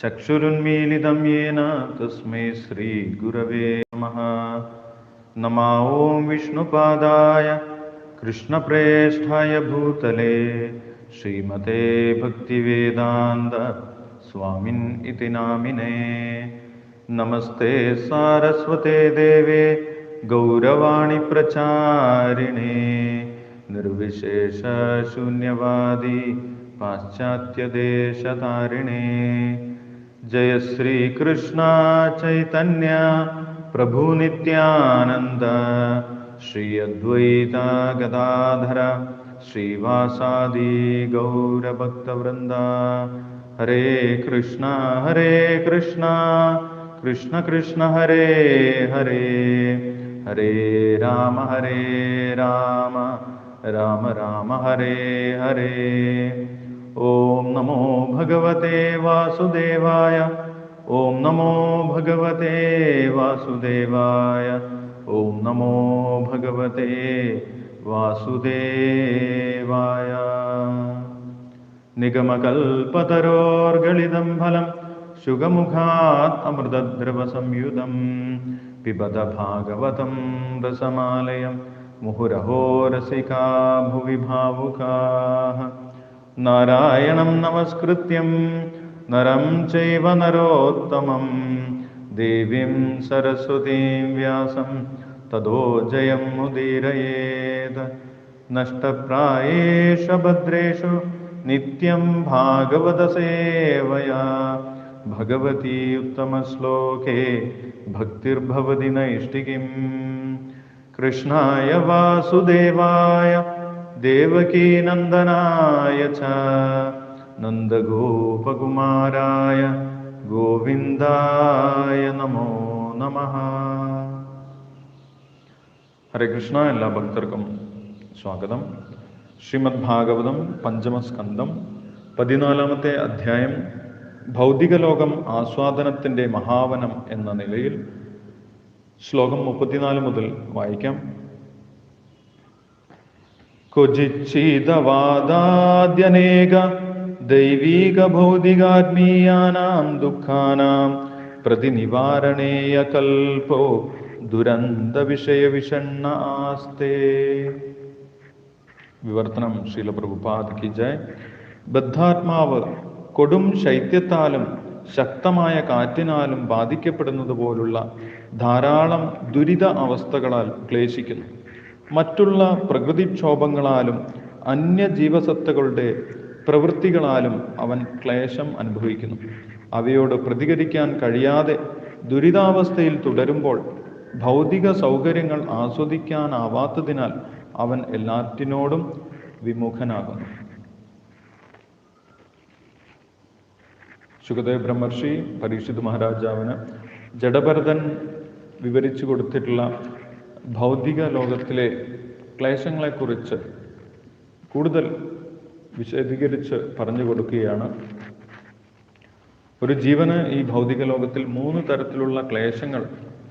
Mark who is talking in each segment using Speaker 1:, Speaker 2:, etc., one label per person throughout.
Speaker 1: चक्षुरुन्मीलितं येन तस्मै श्रीगुरवे नमः। नमा ॐ विष्णुपादाय कृष्णप्रेष्ठाय भूतले श्रीमते भक्तिवेदान्त स्वामिन् इति नामिने। नमस्ते सारस्वते देवे गौरवाणि प्रचारिणे निर्विशेषशून्यवादी पाश्चात्यदेशतारिणे। जय श्रीकृष्ण चैतन्य प्रभुनित्यानन्द श्री अद्वैता गदाधर श्रीवासादि गौरभक्तवृन्द। हरे कृष्ण हरे कृष्ण कृष्ण कृष्ण हरे हरे। हरे राम हरे राम राम राम हरे हरे ॐ नमो भगवते वासुदेवाय ॐ नमो भगवते वासुदेवाय ॐ नमो भगवते वासुदेवाय। निगमकल्पतरोर्गलितं फलं शुगमुखात् पिबद भागवतं रसमालयं मुहुरहो रसिका भुवि भावुकाः നാരായണം നമസ്കൃത്യം. നരം ചൈവ നരോത്തമം. ദേവീം സരസ്വതീം വ്യാസം. തദോ ജയം മുദീരയേത്. നഷ്ടപ്രായേഷ ഭദ്രേഷു നിത്യം ഭാഗവതസേവയാ ഭഗവതി ഉത്തമശ്ലോകേ ഭക്തിർഭവതി നൈഷ്ഠികിം. കൃഷ്ണായ വാസുദേവായ ദേവകീനന്ദനായ ച. നന്ദഗോപകുമാരായ ഗോവിന്ദായ നമോ നമ. ഹരേ കൃഷ്ണ എല്ലാ ഭക്തർക്കും സ്വാഗതം. ശ്രീമദ് ഭാഗവതം പഞ്ചമസ്കന്ധം പതിനാലാമത്തെ അധ്യായം ഭൗതിക ലോകം ആസ്വാദനത്തിന്റെ മഹാവനം എന്ന നിലയിൽ ശ്ലോകം മുപ്പത്തിനാല് മുതൽ വായിക്കാം. ക്വചിച്ഛീതവാദാദ്യനേക ദൈവീക ഭൗതികാത്മീയാനാം ദുഃഖാനാം പ്രതിനിവാരണേയ കൽപ്പോ ദുരന്ത വിഷയ വിഷണ്ണ ആസ്തേ വിവർത്തനം ശീല ജയ്. ബദ്ധാത്മാവ് കൊടും ശൈത്യത്താലും ശക്തമായ കാറ്റിനാലും ബാധിക്കപ്പെടുന്നത് പോലുള്ള ധാരാളം ദുരിത അവസ്ഥകളാൽ ക്ലേശിക്കുന്നു. മറ്റുള്ള പ്രകൃതിക്ഷോഭങ്ങളാലും അന്യജീവസത്തകളുടെ പ്രവൃത്തികളാലും അവൻ ക്ലേശം അനുഭവിക്കുന്നു. അവയോട് പ്രതികരിക്കാൻ കഴിയാതെ ദുരിതാവസ്ഥയിൽ തുടരുമ്പോൾ ഭൗതിക സൗകര്യങ്ങൾ ആസ്വദിക്കാനാവാത്തതിനാൽ അവൻ എല്ലാറ്റിനോടും വിമുഖനാകുന്നു. സുഖദേവ് ബ്രഹ്മർഷി പരീക്ഷിത് മഹാരാജാവിന് ജഡഭരതൻ വിവരിച്ചു കൊടുത്തിട്ടുള്ള ഭൗതിക ലോകത്തിലെ ക്ലേശങ്ങളെക്കുറിച്ച് കൂടുതൽ വിശദീകരിച്ച് പറഞ്ഞു കൊടുക്കുകയാണ്. ഒരു ജീവന് ഈ ഭൗതിക ലോകത്തിൽ മൂന്ന് തരത്തിലുള്ള ക്ലേശങ്ങൾ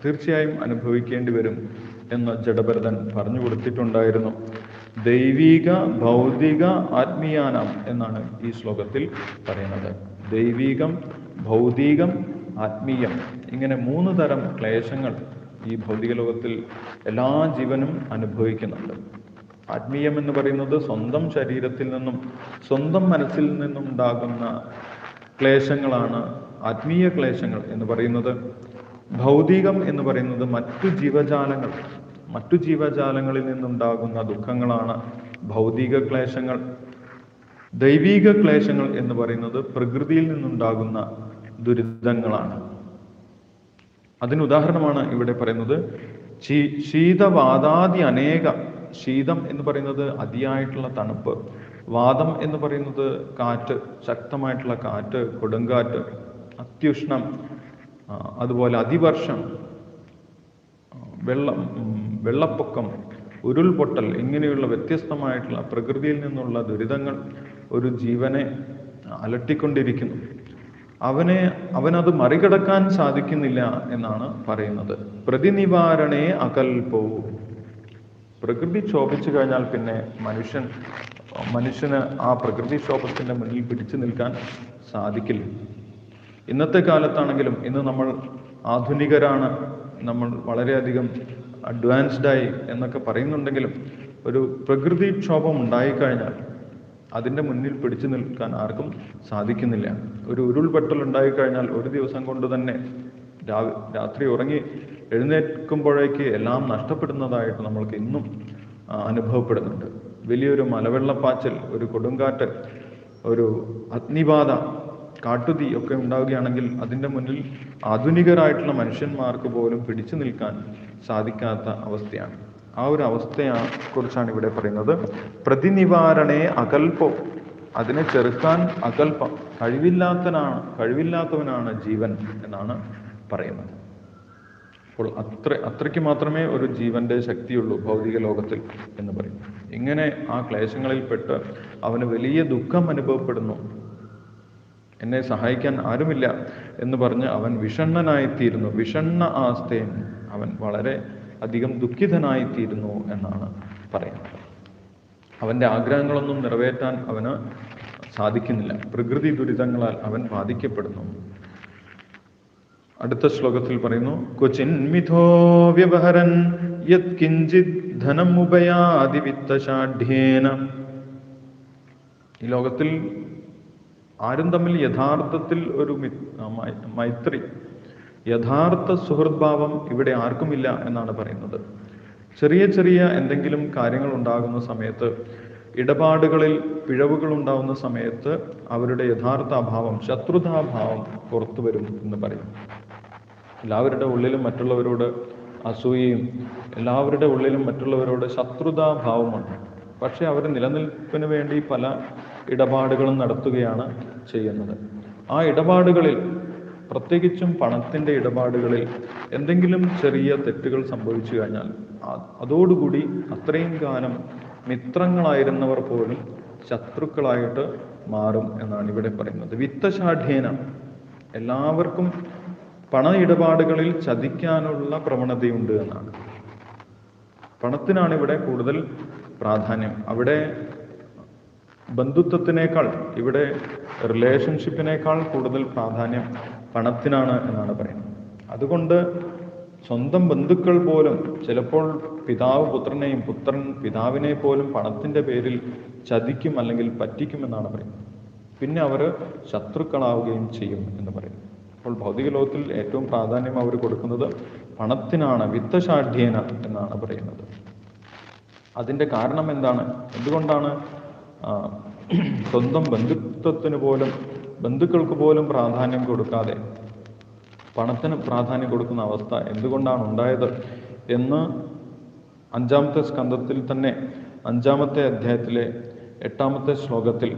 Speaker 1: തീർച്ചയായും അനുഭവിക്കേണ്ടി വരും എന്ന് ജഡഭരതൻ പറഞ്ഞു കൊടുത്തിട്ടുണ്ടായിരുന്നു. ദൈവിക ഭൗതിക ആത്മീയാനം എന്നാണ് ഈ ശ്ലോകത്തിൽ പറയുന്നത്. ദൈവികം ഭൗതികം ആത്മീയം ഇങ്ങനെ മൂന്ന് തരം ക്ലേശങ്ങൾ ഈ ഭൗതിക ലോകത്തിൽ എല്ലാ ജീവനും അനുഭവിക്കുന്നുണ്ട്. ആത്മീയം എന്ന് പറയുന്നത് സ്വന്തം ശരീരത്തിൽ നിന്നും സ്വന്തം മനസ്സിൽ നിന്നും ഉണ്ടാകുന്ന ക്ലേശങ്ങളാണ് ആത്മീയ ക്ലേശങ്ങൾ എന്ന് പറയുന്നത്. ഭൗതികം എന്ന് പറയുന്നത് മറ്റു ജീവജാലങ്ങൾ മറ്റു ജീവജാലങ്ങളിൽ നിന്നുണ്ടാകുന്ന ദുഃഖങ്ങളാണ് ഭൗതിക ക്ലേശങ്ങൾ. ദൈവീക ക്ലേശങ്ങൾ എന്ന് പറയുന്നത് പ്രകൃതിയിൽ നിന്നുണ്ടാകുന്ന ദുരിതങ്ങളാണ്. അതിന് ഉദാഹരണമാണ് ഇവിടെ പറയുന്നത്. ശീതവാദാദി അനേക ശീതം എന്ന് പറയുന്നത് അതിയായിട്ടുള്ള തണുപ്പ്. വാദം എന്ന് പറയുന്നത് കാറ്റ് ശക്തമായിട്ടുള്ള കാറ്റ് കൊടുങ്കാറ്റ് അത്യുഷ്ണം അതുപോലെ അതിവർഷം വെള്ളം വെള്ളപ്പൊക്കം ഉരുൾപൊട്ടൽ ഇങ്ങനെയുള്ള വ്യത്യസ്തമായിട്ടുള്ള പ്രകൃതിയിൽ നിന്നുള്ള ദുരിതങ്ങൾ ഒരു ജീവനെ അലട്ടിക്കൊണ്ടിരിക്കുന്നു. അവനെ അവനത് മറികടക്കാൻ സാധിക്കുന്നില്ല എന്നാണ് പറയുന്നത്. പ്രതിനിവാരണേ അകൽപ്പവും പ്രകൃതി ക്ഷോഭിച്ചു കഴിഞ്ഞാൽ പിന്നെ മനുഷ്യൻ മനുഷ്യന് ആ പ്രകൃതി ക്ഷോഭത്തിന്റെ മുന്നിൽ പിടിച്ചു നിൽക്കാൻ സാധിക്കില്ല. ഇന്നത്തെ കാലത്താണെങ്കിലും ഇന്ന് നമ്മൾ ആധുനികരാണ് നമ്മൾ വളരെയധികം അഡ്വാൻസ്ഡായി എന്നൊക്കെ പറയുന്നുണ്ടെങ്കിലും ഒരു പ്രകൃതിക്ഷോഭം ഉണ്ടായിക്കഴിഞ്ഞാൽ അതിന്റെ മുന്നിൽ പിടിച്ചു നിൽക്കാൻ ആർക്കും സാധിക്കുന്നില്ല. ഒരു ഉരുൾപൊട്ടൽ ഉണ്ടായിക്കഴിഞ്ഞാൽ ഒരു ദിവസം കൊണ്ട് തന്നെ രാത്രി ഉറങ്ങി എഴുന്നേൽക്കുമ്പോഴേക്ക് എല്ലാം നഷ്ടപ്പെടുന്നതായിട്ട് നമ്മൾക്ക് ഇന്നും അനുഭവപ്പെടുന്നുണ്ട്. വലിയൊരു മലവെള്ളപ്പാച്ചൽ ഒരു കൊടുങ്കാറ്റ് ഒരു അഗ്നിബാധ കാട്ടുതീ ഒക്കെ ഉണ്ടാവുകയാണെങ്കിൽ അതിന്റെ മുന്നിൽ ആധുനികരായിട്ടുള്ള മനുഷ്യന്മാർക്ക് പോലും പിടിച്ചു നിൽക്കാൻ സാധിക്കാത്ത അവസ്ഥയാണ്. ആ ഒരു അവസ്ഥയെ കുറിച്ചാണ് ഇവിടെ പറയുന്നത്. പ്രതിനിവാരണേ അകൽപ്പം അതിനെ ചെറുക്കാൻ അകൽപ്പം കഴിവില്ലാത്തനാണ് കഴിവില്ലാത്തവനാണ് ജീവൻ എന്നാണ് പറയുന്നത്. അപ്പോൾ അത്ര അത്രയ്ക്ക് മാത്രമേ ഒരു ജീവന്റെ ശക്തിയുള്ളൂ ഭൗതിക ലോകത്തിൽ എന്ന് പറയും. ഇങ്ങനെ ആ ക്ലേശങ്ങളിൽപ്പെട്ട് അവന് വലിയ ദുഃഖം അനുഭവപ്പെടുന്നു. എന്നെ സഹായിക്കാൻ ആരുമില്ല എന്ന് പറഞ്ഞ് അവൻ വിഷണ്ണനായിത്തീരുന്നു. വിഷണ്ണ ആസ്ഥയും അവൻ വളരെ അധികം ദുഃഖിതനായിത്തീരുന്നു എന്നാണ് പറയുന്നത്. അവന്റെ ആഗ്രഹങ്ങളൊന്നും നിറവേറ്റാൻ അവന് സാധിക്കുന്നില്ല. പ്രകൃതി ദുരിതങ്ങളാൽ അവൻ ബാധിക്കപ്പെടുന്നു. അടുത്ത ശ്ലോകത്തിൽ പറയുന്നു കൊച്ചിൻമിഥോ മിഥോ വ്യവഹരൻ യത് ധനം ഉപയാതി ഈ ലോകത്തിൽ ആരും തമ്മിൽ യഥാർത്ഥത്തിൽ ഒരു മൈത്രി യഥാർത്ഥ സുഹൃദ്ഭാവം ഇവിടെ ആർക്കുമില്ല എന്നാണ് പറയുന്നത്. ചെറിയ ചെറിയ എന്തെങ്കിലും കാര്യങ്ങൾ ഉണ്ടാകുന്ന സമയത്ത് ഇടപാടുകളിൽ പിഴവുകൾ ഉണ്ടാകുന്ന സമയത്ത് അവരുടെ യഥാർത്ഥ അഭാവം ശത്രുതാഭാവം പുറത്തു വരും എന്ന് പറയും. എല്ലാവരുടെ ഉള്ളിലും മറ്റുള്ളവരോട് അസൂയയും എല്ലാവരുടെ ഉള്ളിലും മറ്റുള്ളവരോട് ശത്രുതാഭാവമുണ്ട് പക്ഷെ അവർ നിലനിൽപ്പിന് വേണ്ടി പല ഇടപാടുകളും നടത്തുകയാണ് ചെയ്യുന്നത്. ആ ഇടപാടുകളിൽ പ്രത്യേകിച്ചും പണത്തിന്റെ ഇടപാടുകളിൽ എന്തെങ്കിലും ചെറിയ തെറ്റുകൾ സംഭവിച്ചു കഴിഞ്ഞാൽ അതോടുകൂടി അത്രയും കാലം മിത്രങ്ങളായിരുന്നവർ പോലും ശത്രുക്കളായിട്ട് മാറും എന്നാണ് ഇവിടെ പറയുന്നത്. വിത്തശാഠ്യേന. എല്ലാവർക്കും പണ ഇടപാടുകളിൽ ചതിക്കാനുള്ള പ്രവണതയുണ്ട് എന്നാണ്. പണത്തിനാണ് ഇവിടെ കൂടുതൽ പ്രാധാന്യം. അവിടെ ബന്ധുത്വത്തിനേക്കാൾ ഇവിടെ റിലേഷൻഷിപ്പിനേക്കാൾ കൂടുതൽ പ്രാധാന്യം പണത്തിനാണ് എന്നാണ് പറയുന്നത്. അതുകൊണ്ട് സ്വന്തം ബന്ധുക്കൾ പോലും ചിലപ്പോൾ പിതാവ് പുത്രനെയും പുത്രൻ പിതാവിനെ പോലും പണത്തിന്റെ പേരിൽ ചതിക്കും അല്ലെങ്കിൽ പറ്റിക്കുമെന്നാണ് പറയുന്നത്. പിന്നെ അവർ ശത്രുക്കളാവുകയും ചെയ്യും എന്ന് പറയും അപ്പോൾ ഭൗതിക ലോകത്തിൽ ഏറ്റവും പ്രാധാന്യം അവർ കൊടുക്കുന്നത് പണത്തിനാണ് വിത്തശാഠ്യേന എന്നാണ് പറയുന്നത്. അതിന്റെ കാരണം എന്താണ്? എന്തുകൊണ്ടാണ് സ്വന്തം ബന്ധുത്വത്തിന് പോലും ബന്ധുക്കൾക്ക് പോലും പ്രാധാന്യം കൊടുക്കാതെ പണത്തിന് പ്രാധാന്യം കൊടുക്കുന്ന അവസ്ഥ എന്തുകൊണ്ടാണ് ഉണ്ടായത് എന്ന് അഞ്ചാമത്തെ സ്കന്ധത്തിൽ തന്നെ അഞ്ചാമത്തെ അധ്യായത്തിലെ എട്ടാമത്തെ ശ്ലോകത്തിൽ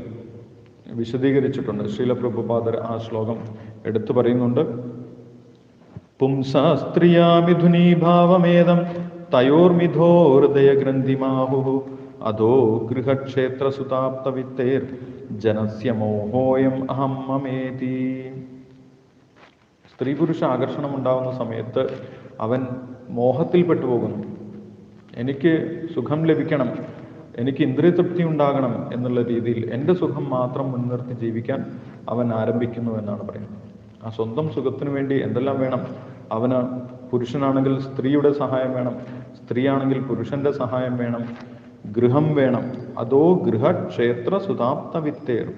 Speaker 1: വിശദീകരിച്ചിട്ടുണ്ട്. ശ്രീലപ്രഭുപാദർ ആ ശ്ലോകം എടുത്തു പറയുന്നുണ്ട്. പുംസാ സ്ത്രിയാ മിഥുനീഭാവമേദം തയോർമിഥോ ഹൃദയഗ്രന്ഥിമാഹു അധോ ഗൃഹക്ഷേത്രസുതാപ്തവിത്തേർ? ജനസ്യ മോഹോയം അഹം മമേതി. സ്ത്രീ പുരുഷ ആകർഷണം ഉണ്ടാകുന്ന സമയത്ത് അവൻ മോഹത്തിൽപ്പെട്ടു പോകുന്നു എനിക്ക് സുഖം ലഭിക്കണം എനിക്ക് ഇന്ദ്രിയതൃപ്തി ഉണ്ടാകണം എന്നുള്ള രീതിയിൽ എന്റെ സുഖം മാത്രം മുൻനിർത്തി ജീവിക്കാൻ അവൻ ആരംഭിക്കുന്നു എന്നാണ് പറയുന്നത്. ആ സ്വന്തം സുഖത്തിനു വേണ്ടി എന്തെല്ലാം വേണം? അവന് പുരുഷനാണെങ്കിൽ സ്ത്രീയുടെ സഹായം വേണം സ്ത്രീയാണെങ്കിൽ പുരുഷന്റെ സഹായം വേണം ഗൃഹം വേണം. അതോ ഗൃഹക്ഷേത്ര സുതാപ്ത വിത്തേർ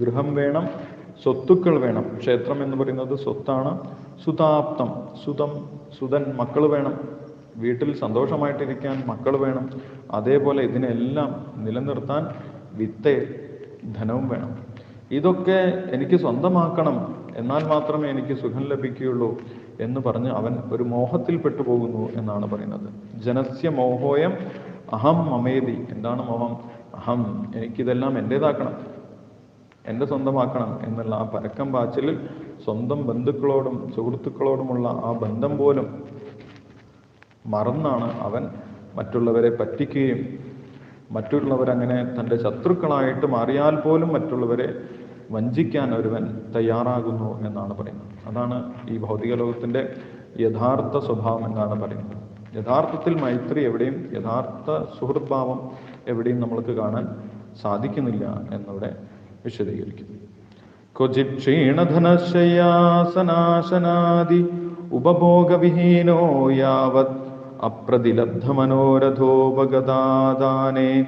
Speaker 1: ഗൃഹം വേണം സ്വത്തുക്കൾ വേണം. ക്ഷേത്രം എന്ന് പറയുന്നത് സ്വത്താണ്. സുതാപ്തം സുതം സുതൻ മക്കൾ വേണം. വീട്ടിൽ സന്തോഷമായിട്ടിരിക്കാൻ മക്കൾ വേണം. അതേപോലെ ഇതിനെല്ലാം നിലനിർത്താൻ വിത്തേ ധനവും വേണം. ഇതൊക്കെ എനിക്ക് സ്വന്തമാക്കണം. എന്നാൽ മാത്രമേ എനിക്ക് സുഖം ലഭിക്കുകയുള്ളൂ എന്ന് പറഞ്ഞ് അവൻ ഒരു മോഹത്തിൽ പെട്ടുപോകുന്നു എന്നാണ് പറയുന്നത്. ജനസ്യ മോഹോയം അഹം മമേതി. എന്താണ് മോഹം അഹം. എനിക്കിതെല്ലാം എന്റേതാക്കണം എന്റെ സ്വന്തമാക്കണം എന്നുള്ള ആ പരക്കം പാച്ചിലിൽ സ്വന്തം ബന്ധുക്കളോടും സുഹൃത്തുക്കളോടുമുള്ള ആ ബന്ധം പോലും മറന്നാണ് അവൻ മറ്റുള്ളവരെ പറ്റിക്കുകയും മറ്റുള്ളവരങ്ങനെ തന്റെ ശത്രുക്കളായിട്ട് മാറിയാൽ പോലും മറ്റുള്ളവരെ വഞ്ചിക്കാൻ ഒരുവൻ തയ്യാറാകുന്നു എന്നാണ് പറയുന്നത്. അതാണ് ഈ ഭൗതിക ലോകത്തിന്റെ യഥാർത്ഥ സ്വഭാവം എന്നാണ് പറയുന്നത്. യഥാർത്ഥത്തിൽ മൈത്രി എവിടെയും യഥാർത്ഥ സുഹൃദ്ഭാവം എവിടെയും നമ്മൾക്ക് കാണാൻ സാധിക്കുന്നില്ല എന്നിവിടെ വിശദീകരിക്കുന്നു. ക്വചിത് ക്ഷീണധനശയാസനാശനാദി ഉപഭോഗവിഹീനോ യാവത് അപ്രതിലബ്ധമനോരഥോപഗതാദാനേ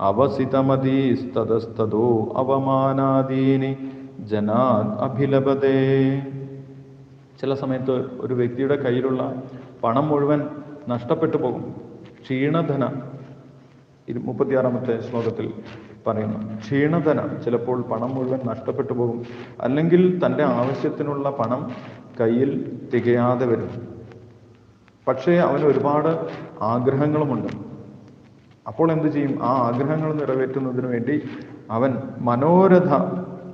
Speaker 1: അവസിതമതീസ്തതസ്തോ അവമാനാദീനി ജനാ അഭിലപതേ. ചില സമയത്ത് ഒരു വ്യക്തിയുടെ കയ്യിലുള്ള പണം മുഴുവൻ നഷ്ടപ്പെട്ടു പോകും. ക്ഷീണധന. മുപ്പത്തിയാറാമത്തെ ശ്ലോകത്തിൽ പറയുന്നു. ക്ഷീണധന. ചിലപ്പോൾ പണം മുഴുവൻ നഷ്ടപ്പെട്ടു പോകും. അല്ലെങ്കിൽ തന്റെ ആവശ്യത്തിനുള്ള പണം കയ്യിൽ തികയാതെ വരും. പക്ഷേ അവന് ഒരുപാട് ആഗ്രഹങ്ങളുമുണ്ട്. അപ്പോൾ എന്ത് ചെയ്യും? ആ ആഗ്രഹങ്ങൾ നിറവേറ്റുന്നതിന് വേണ്ടി അവൻ മനോരഥ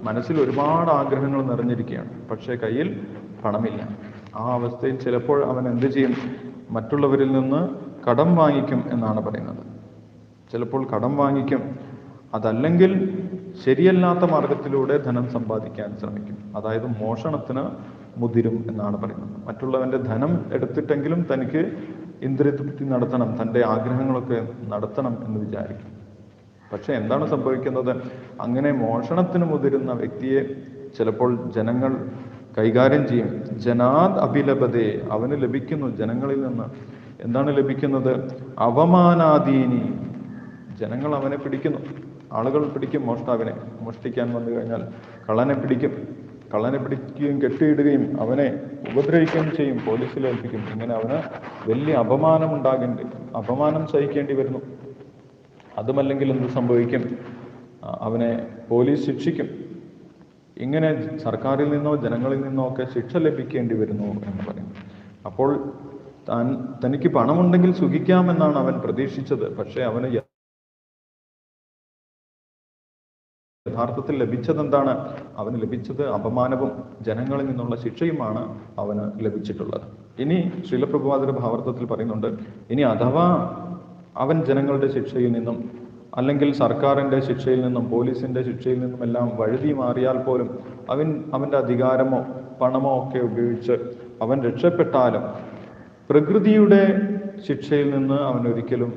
Speaker 1: മനസ്സിൽ ഒരുപാട് ആഗ്രഹങ്ങൾ നിറഞ്ഞിരിക്കുകയാണ്. പക്ഷേ കയ്യിൽ പണമില്ല. ആ അവസ്ഥയിൽ ചിലപ്പോൾ അവൻ എന്ത് ചെയ്യും? മറ്റുള്ളവരിൽ നിന്ന് കടം വാങ്ങിക്കും എന്നാണ് പറയുന്നത്. ചിലപ്പോൾ കടം വാങ്ങിക്കും. അതല്ലെങ്കിൽ ശരിയല്ലാത്ത മാർഗത്തിലൂടെ ധനം സമ്പാദിക്കാൻ ശ്രമിക്കും. അതായത് മോഷണത്തിന് മുതിരും എന്നാണ് പറയുന്നത്. മറ്റുള്ളവന്റെ ധനം എടുത്തിട്ടെങ്കിലും തനിക്ക് ഇന്ദ്രിയതൃപ്തി നടത്തണം തന്റെ ആഗ്രഹങ്ങളൊക്കെ നടത്തണം എന്ന് വിചാരിക്കും. പക്ഷെ എന്താണ് സംഭവിക്കുന്നത്? അങ്ങനെ മോഷണത്തിന് മുതിരുന്ന വ്യക്തിയെ ചിലപ്പോൾ ജനങ്ങൾ കൈകാര്യം ചെയ്യും. ജനാദ് അഭിലഭതേ അവന് ലഭിക്കുന്നു ജനങ്ങളിൽ നിന്ന്. എന്താണ് ലഭിക്കുന്നത്? അവമാനാദീനി. ജനങ്ങൾ അവനെ പിടിക്കുന്നു. ആളുകൾ പിടിക്കും മോഷ്ടാവിനെ. മോഷ്ടിക്കാൻ വന്നു കഴിഞ്ഞാൽ കള്ളനെ പിടിക്കും. കള്ളനെ പിടിക്കുകയും കെട്ടിയിടുകയും അവനെ ഉപദ്രവിക്കുകയും ചെയ്യും. പോലീസിൽ ഏൽപ്പിക്കും. ഇങ്ങനെ അവന് വലിയ അപമാനം ഉണ്ടാകേണ്ടി അപമാനം സഹിക്കേണ്ടി വരുന്നു. അതുമല്ലെങ്കിൽ എന്ത് സംഭവിക്കും? അവനെ പോലീസ് ശിക്ഷിക്കും. ഇങ്ങനെ സർക്കാരിൽ നിന്നോ ജനങ്ങളിൽ നിന്നോ ഒക്കെ ശിക്ഷ ലഭിക്കേണ്ടി വരുന്നു എന്ന് പറയുന്നു. അപ്പോൾ താൻ തനിക്ക് പണമുണ്ടെങ്കിൽ സുഖിക്കാമെന്നാണ് അവൻ പ്രതീക്ഷിച്ചത്. പക്ഷേ അവന് യഥാർത്ഥത്തിൽ ലഭിച്ചത് എന്താണ് അവന് ലഭിച്ചത് അപമാനവും ജനങ്ങളിൽ നിന്നുള്ള ശിക്ഷയുമാണ് അവന് ലഭിച്ചിട്ടുള്ളത്. ഇനി ശ്രീലപ്രഭുവാദര ഭാവർത്ഥത്തിൽ പറയുന്നുണ്ട് ഇനി അഥവാ അവൻ ജനങ്ങളുടെ ശിക്ഷയിൽ നിന്നും അല്ലെങ്കിൽ സർക്കാരിന്റെ ശിക്ഷയിൽ നിന്നും പോലീസിന്റെ ശിക്ഷയിൽ നിന്നും എല്ലാം വഴുതി മാറിയാൽ പോലും അവൻ അവന്റെ അധികാരമോ പണമോ ഒക്കെ ഉപയോഗിച്ച് അവൻ രക്ഷപ്പെട്ടാലും പ്രകൃതിയുടെ ശിക്ഷയിൽ നിന്ന് അവൻ ഒരിക്കലും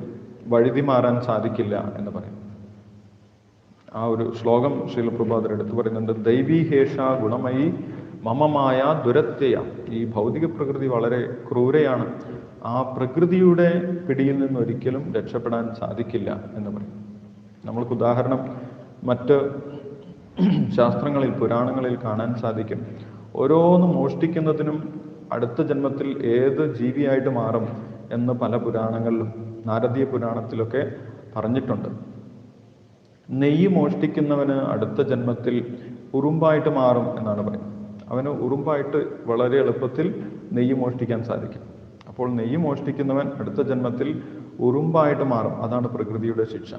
Speaker 1: വഴുതി മാറാൻ സാധിക്കില്ല എന്ന് പറയും. ആ ഒരു ശ്ലോകം ശ്രീലപ്രഭാതർ എടുത്തു പറയുന്നുണ്ട് ദൈവീഹേഷ ഗുണമയി മമമായ ദുരത്യയ ഈ ഭൗതിക പ്രകൃതി വളരെ ക്രൂരയാണ്. ആ പ്രകൃതിയുടെ പിടിയിൽ നിന്ന് ഒരിക്കലും രക്ഷപ്പെടാൻ സാധിക്കില്ല എന്ന് പറയും. നമ്മൾക്ക് ഉദാഹരണം മറ്റ് ശാസ്ത്രങ്ങളിൽ പുരാണങ്ങളിൽ കാണാൻ സാധിക്കും. ഓരോന്ന് മോഷ്ടിക്കുന്നതിനും അടുത്ത ജന്മത്തിൽ ഏത് ജീവിയായിട്ട് മാറും എന്ന് പല പുരാണങ്ങളിലും നാരദീയ പുരാണത്തിലൊക്കെ പറഞ്ഞിട്ടുണ്ട്. നെയ്യ് മോഷ്ടിക്കുന്നവന് അടുത്ത ജന്മത്തിൽ ഉറുമ്പായിട്ട് മാറും എന്നാണ് പറയുന്നത്. അവന് ഉറുമ്പായിട്ട് വളരെ എളുപ്പത്തിൽ നെയ്യ് മോഷ്ടിക്കാൻ സാധിക്കും. അപ്പോൾ നെയ്യ് മോഷ്ടിക്കുന്നവൻ അടുത്ത ജന്മത്തിൽ ഉറുമ്പായിട്ട് മാറും. അതാണ് പ്രകൃതിയുടെ ശിക്ഷ.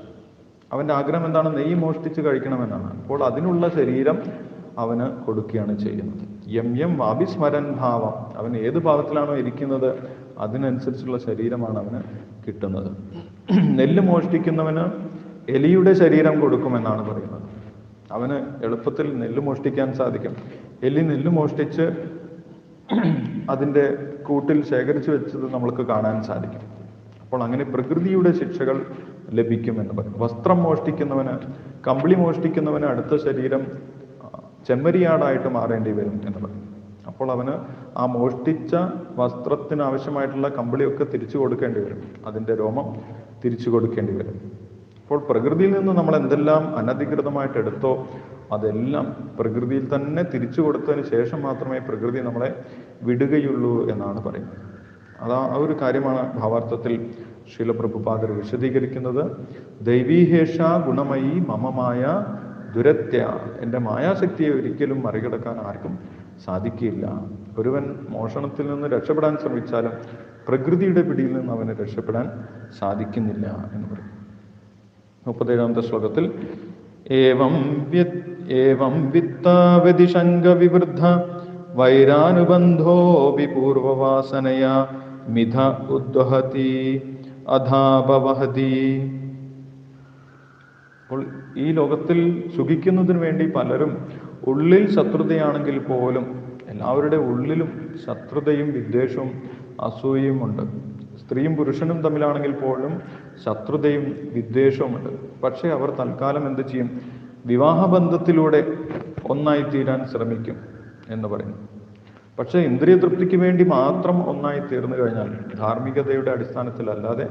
Speaker 1: അവന്റെ ആഗ്രഹം എന്താണ്? നെയ്യ് മോഷ്ടിച്ച് കഴിക്കണമെന്നാണ്. അപ്പോൾ അതിനുള്ള ശരീരം അവന് കൊടുക്കുകയാണ് ചെയ്യുന്നത്. എം എം അഭിസ്മരൻ ഭാവം. അവൻ ഏത് ഭാവത്തിലാണോ ഇരിക്കുന്നത് അതിനനുസരിച്ചുള്ള ശരീരമാണ് അവന് കിട്ടുന്നത്. നെല്ല് മോഷ്ടിക്കുന്നവന് എലിയുടെ ശരീരം കൊടുക്കുമെന്നാണ് പറയുന്നത്. അവന് എളുപ്പത്തിൽ നെല്ല് മോഷ്ടിക്കാൻ സാധിക്കും. എലി നെല്ല് മോഷ്ടിച്ച് അതിന്റെ കൂട്ടിൽ ശേഖരിച്ചു വെച്ചത് നമ്മൾക്ക് കാണാൻ സാധിക്കും. അപ്പോൾ അങ്ങനെ പ്രകൃതിയുടെ ശിക്ഷകൾ ലഭിക്കുമെന്ന് പറയും വസ്ത്രം മോഷ്ടിക്കുന്നവന് കമ്പിളി മോഷ്ടിക്കുന്നവന് അടുത്ത ശരീരം ചെമ്മരിയാടായിട്ട് മാറേണ്ടി വരും എന്ന് പറയും അപ്പോൾ അവന് ആ മോഷ്ടിച്ച വസ്ത്രത്തിന് ആവശ്യമായിട്ടുള്ള കമ്പിളിയൊക്കെ തിരിച്ചു കൊടുക്കേണ്ടി വരും. അതിന്റെ രോമം തിരിച്ചു കൊടുക്കേണ്ടി വരും. അപ്പോൾ പ്രകൃതിയിൽ നിന്ന് നമ്മൾ എന്തെല്ലാം അനധികൃതമായിട്ട് എടുത്തോ അതെല്ലാം പ്രകൃതിയിൽ തന്നെ തിരിച്ചു കൊടുത്തതിന് ശേഷം മാത്രമേ പ്രകൃതി നമ്മളെ വിടുകയുള്ളൂ എന്നാണ് പറയുന്നത്. അതാ ആ ഒരു കാര്യമാണ് ഭാവാർത്ഥത്തിൽ ശീലപ്രഭുപാദർ വിശദീകരിക്കുന്നത് ദൈവീഹേഷ ഗുണമയി മമമായ ദുരത്യ. എന്റെ മായാശക്തിയെ ഒരിക്കലും മറികടക്കാൻ ആർക്കും സാധിക്കില്ല. ഒരുവൻ മോഷണത്തിൽ നിന്ന് രക്ഷപ്പെടാൻ ശ്രമിച്ചാലും പ്രകൃതിയുടെ പിടിയിൽ നിന്ന് അവന് രക്ഷപ്പെടാൻ സാധിക്കുന്നില്ല എന്ന് പറയും. മുപ്പത്തേഴാമത്തെ ശ്ലോകത്തിൽ വിവൃദ്ധ വൈരാനുബന്ധോ വിപൂർവവാസനയാ മിഥ ഉദ്വഹതി. അധാപവഹതി അപ്പോൾ ഈ ലോകത്തിൽ സുഖിക്കുന്നതിന് വേണ്ടി പലരും ഉള്ളിൽ ശത്രുതയാണെങ്കിൽ പോലും എല്ലാവരുടെ ഉള്ളിലും ശത്രുതയും വിദ്വേഷവും അസൂയയും ഉണ്ട്. സ്ത്രീയും പുരുഷനും തമ്മിലാണെങ്കിൽ പോലും ശത്രുതയും വിദ്വേഷവും ഉണ്ട്. പക്ഷേ അവർ തൽക്കാലം എന്ത് ചെയ്യും? വിവാഹബന്ധത്തിലൂടെ ഒന്നായി തീരാൻ ശ്രമിക്കും എന്ന് പറയുന്നു. പക്ഷേ ഇന്ദ്രിയ തൃപ്തിക്ക് വേണ്ടി മാത്രം ഒന്നായി തീർന്നു കഴിഞ്ഞാൽ ധാർമ്മികതയുടെ അടിസ്ഥാനത്തിലല്ലാതെ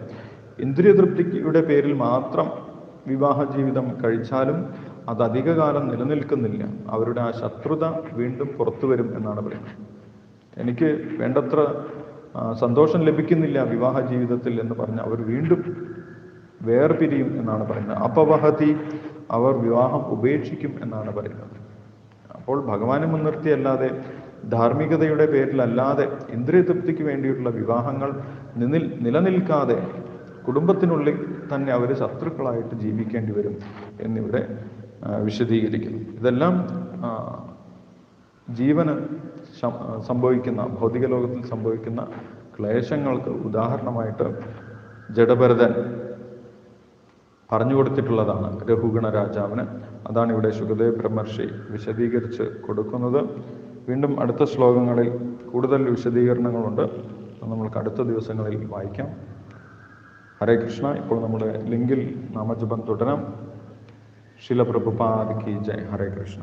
Speaker 1: ഇന്ദ്രിയ തൃപ്തിയുടെ പേരിൽ മാത്രം വിവാഹ ജീവിതം കഴിച്ചാലും അത് അധികകാലം നിലനിൽക്കുന്നില്ല. അവരുടെ ആ ശത്രുത വീണ്ടും പുറത്തു വരും എന്നാണ് പറയുന്നത്. എനിക്ക് വേണ്ടത്ര സന്തോഷം ലഭിക്കുന്നില്ല വിവാഹ ജീവിതത്തിൽ എന്ന് പറഞ്ഞ് അവർ വീണ്ടും വേർപിരിയും എന്നാണ് പറയുന്നത്. അപവഹതി അവർ വിവാഹം ഉപേക്ഷിക്കും എന്നാണ് പറയുന്നത്. അപ്പോൾ ഭഗവാനെ മുൻനിർത്തിയല്ലാതെ ധാർമ്മികതയുടെ പേരിലല്ലാതെ ഇന്ദ്രിയ തൃപ്തിക്ക് വേണ്ടിയിട്ടുള്ള വിവാഹങ്ങൾ നിന്നിൽ നിലനിൽക്കാതെ കുടുംബത്തിനുള്ളിൽ തന്നെ അവർ ശത്രുക്കളായിട്ട് ജീവിക്കേണ്ടി വരും എന്നിവിടെ വിശദീകരിക്കുന്നു. ഇതെല്ലാം ജീവന് സംഭവിക്കുന്ന ഭൗതിക ലോകത്തിൽ സംഭവിക്കുന്ന ക്ലേശങ്ങൾക്ക് ഉദാഹരണമായിട്ട് ജഡഭരതൻ പറഞ്ഞു കൊടുത്തിട്ടുള്ളതാണ് രഘുഗണ രാജാവിന്. അതാണ് ഇവിടെ സുഖദേവ് ബ്രഹ്മർഷി വിശദീകരിച്ച് കൊടുക്കുന്നത്. വീണ്ടും അടുത്ത ശ്ലോകങ്ങളിൽ കൂടുതൽ വിശദീകരണങ്ങളുണ്ട്. നമ്മൾക്ക് അടുത്ത ദിവസങ്ങളിൽ വായിക്കാം. ഹരേ കൃഷ്ണ. ഇപ്പോൾ നമ്മുടെ ലിങ്കിൽ നാമജപം തുടരാം. ശിലപ്രഭുപാദ് കി ജയ്. ഹരേ കൃഷ്ണ.